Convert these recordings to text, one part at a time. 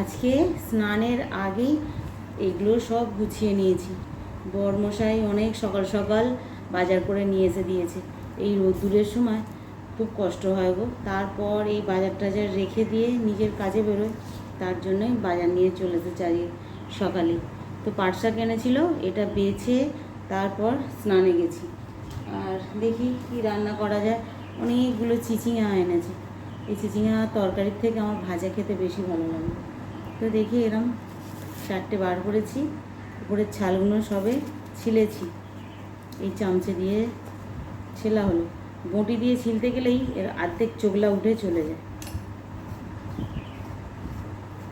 আজকে স্নানের আগেই এগুলো সব গুছিয়ে নিয়েছি। বরমশাই অনেক সকাল সকাল বাজার করে নিয়ে এসে দিয়েছে। এই রোদ্দুরের সময় খুব কষ্ট হয় গো। তারপর এই বাজার টাজার রেখে দিয়ে নিজের কাজে বেরোয় তার জন্যই বাজার নিয়ে চলে এসেছে চাই সকালে। তো পাট শাক এনেছিল এটা বেছে তারপর স্নানে গেছি। আর দেখি কি রান্না করা যায়। অনেকগুলো চিচিঙা এনেছে। এই চিচিঙা তরকারির থেকে আমার ভাজা খেতে বেশি ভালো লাগে। তো দেখি এরম চারটে বার করেছি উপরের ছালগুলো সবে ছিলেছি। এই চামচে দিয়ে ছেলা হলো। বঁটি দিয়ে ছিলতে গেলেই এর অর্ধেক চোগলা উঠে চলে যায়।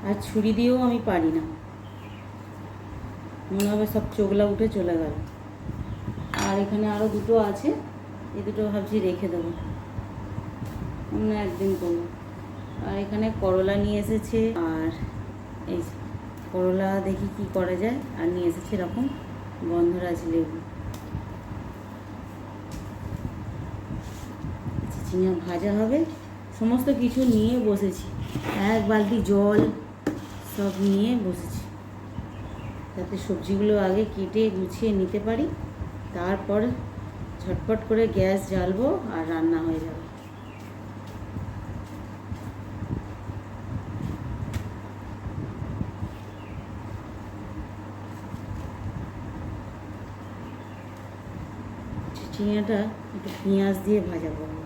আর ছুরি দিয়েও আমি পারি না। মনে হবে সব চোগলা উঠে চলে গেল। আর এখানে আরও দুটো আছে, এই দুটো ভাবছি রেখে দেবো। অন্য একদিন করব। আর এখানে করলা নিয়ে এসেছে, আর এই করলা দেখি কি করা যায়, আর নিয়ে এসেছে এরকম গন্ধরাজ লেবু। চিচিঙা ভাজা হবে, সমস্ত কিছু নিয়ে বসেছি। এক বালতি জল সব নিয়ে বসেছি, যাতে সবজিগুলো আগে কেটে গুছিয়ে নিতে পারি। তারপর ঝটপট করে গ্যাস জ্বালবো আর রান্না হয়ে যাবে। চিচিঙাটা একটু পেঁয়াজ দিয়ে ভাজা করব।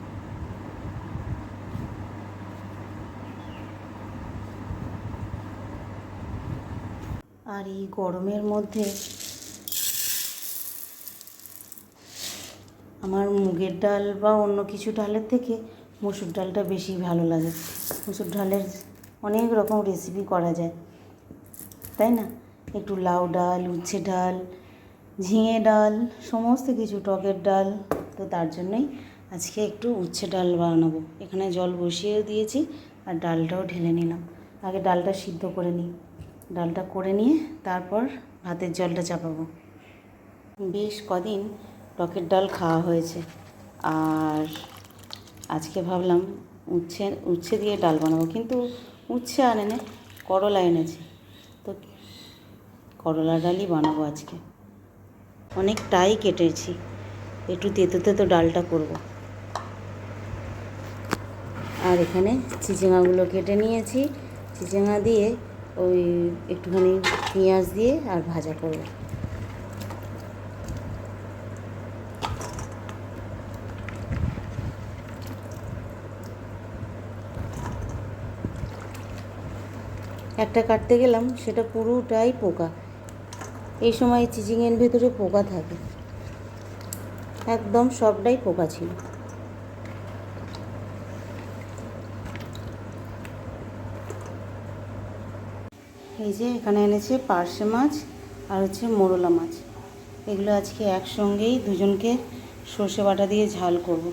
আর এই গরমের মধ্যে আমার মুগের ডাল বা অন্য কিছু ডালের থেকে মসুর ডালটা বেশি ভালো লাগে। মসুর ডালের অনেক রকম রেসিপি করা যায়, তাই না? একটু লাউ ডাল, উচ্ছে ডাল ঝিঙে ডাল, সমস্ত কিছু, টকের ডাল, তো তার জন্যই আজকে একটু উচ্ছে ডাল বানাবো। এখানে জল বসিয়েও দিয়েছি আর ডালটাও ঢেলে নিলাম। আগে ডালটা সিদ্ধ করে নিই। ডালটা করে নিয়ে তারপর ভাতের জলটা চাপাবো। বেশ কদিন টকের ডাল খাওয়া হয়েছে। আর আজকে ভাবলাম উচ্ছে উচ্ছে দিয়ে ডাল বানাবো। কিন্তু উচ্ছে আনে না করলা এনেছে। তো করলা ডালই বানাবো আজকে। অনেকটাই কেটেছি। একটু তেতো তেতো ডালটা করব। আর এখানে চিচিঙাগুলো কেটে নিয়েছি। চিচিঙা দিয়ে ওই একটুখানি পেঁয়াজ দিয়ে আর ভাজা করব। একটা কাটতে গেলাম, সেটা পুরোটাই পোকা। এই সময় চিচিংয়ের ভেতরে পোকা থাকে। একদম সবটাই পোকা ছিল। এই যে এখানে এনেছে পার্শে মাছ আর হচ্ছে মোরলা মাছ। এগুলো আজকে একসঙ্গেই দুজনকে সর্ষে বাটা দিয়ে ঝাল করব।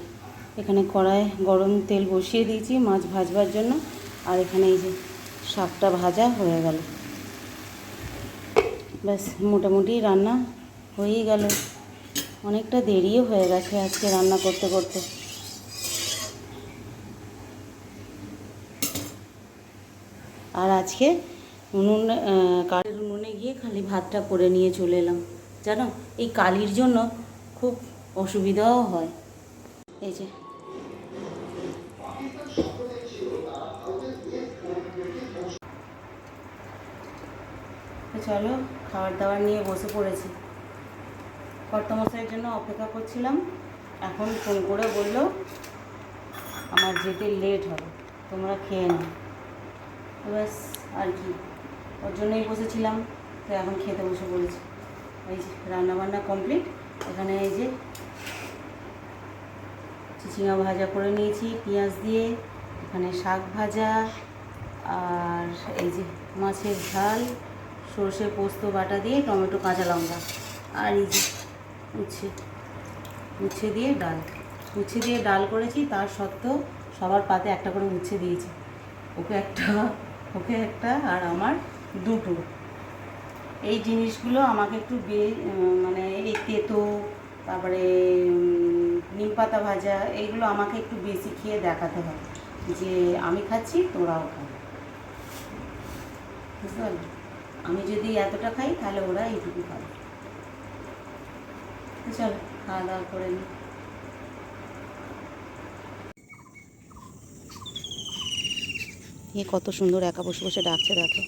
এখানে কড়ায় গরম তেল বসিয়ে দিয়েছি মাছ ভাজবার জন্য। আর এখানে এই যে শাকটা ভাজা হয়ে গেল। ব্যাস, মোটামুটি রান্না হয়েই গেল। অনেকটা দেরিও হয়ে গেছে আজকে রান্না করতে করতে। আর আজকে উনুন কাঠের উনুনে গিয়ে খালি ভাতটা করে নিয়ে চলে এলাম। জানো, এই কালির জন্য খুব অসুবিধাও হয়। এই যে তো চলো খাবার দাবার নিয়ে বসে পড়েছি। কর্তমশাইয়ের জন্য অপেক্ষা করছিলাম। এখন ফোন করে বলল, আমার যেতে লেট হবে, তোমরা খেয়ে নাও। ব্যাস, আর কি। ওর জন্যই বসেছিলাম, তো এখন খেতে বসে পড়েছি। এই যে রান্নাবান্না কমপ্লিট এখানে এই যে চিচিঙা ভাজা করে নিয়েছি, পেঁয়াজ দিয়ে, এখানে শাক ভাজা, আর এই যে মাছের ঝাল সর্ষে পোস্ত বাটা দিয়ে টমেটো কাঁচা লঙ্কা আর এই যে উচ্ছে উচ্ছে দিয়ে ডাল। উচ্ছে দিয়ে ডাল করেছি, তার সত্ত্বেও সবার পাতে একটা করে উচ্ছে দিয়েছি। ওকে একটা ওকে একটা আর আমার দুটো। এই জিনিসগুলো আমাকে একটু বে মানে এই তেতো, তারপরে নিম পাতা ভাজা, এইগুলো আমাকে একটু বেশি খেয়ে দেখাতে হয় যে আমি খাচ্ছি, তোরাও খা বুঝতে পারলে? আমি যদি এতটা খাই, তাহলে ওরা এইটুকু খাবে। চল, খাওয়া দাওয়া করে নিই এ কত সুন্দর একা বসে বসে ডাকছে, দেখো।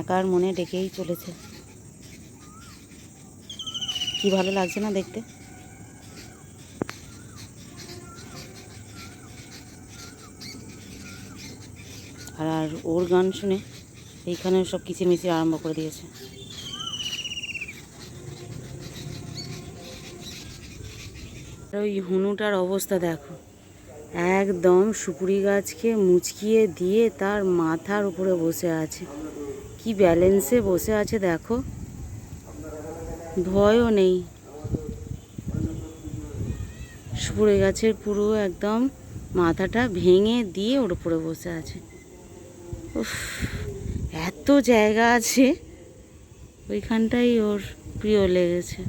একার মনে ডেকেই চলেছে। কি ভালো লাগছে না দেখতে? আর আর ওর গান শুনে এইখানে সব কিচিরমিচির আরম্ভ করে দিয়েছে। ওই হুনুটার অবস্থা দেখো। একদম সুপুরি গাছকে মুচকিয়ে দিয়ে তার মাথার উপরে বসে আছে। কি ব্যালেন্সে বসে আছে দেখো। ভয়ও নেই। সুপুরে গাছের পুরো একদম। মাথাটা ভেঙে দিয়ে ওর উপরে বসে আছে। উফ, এত জায়গা আছে। ওইখানটাই ওর প্রিয় লেগেছে।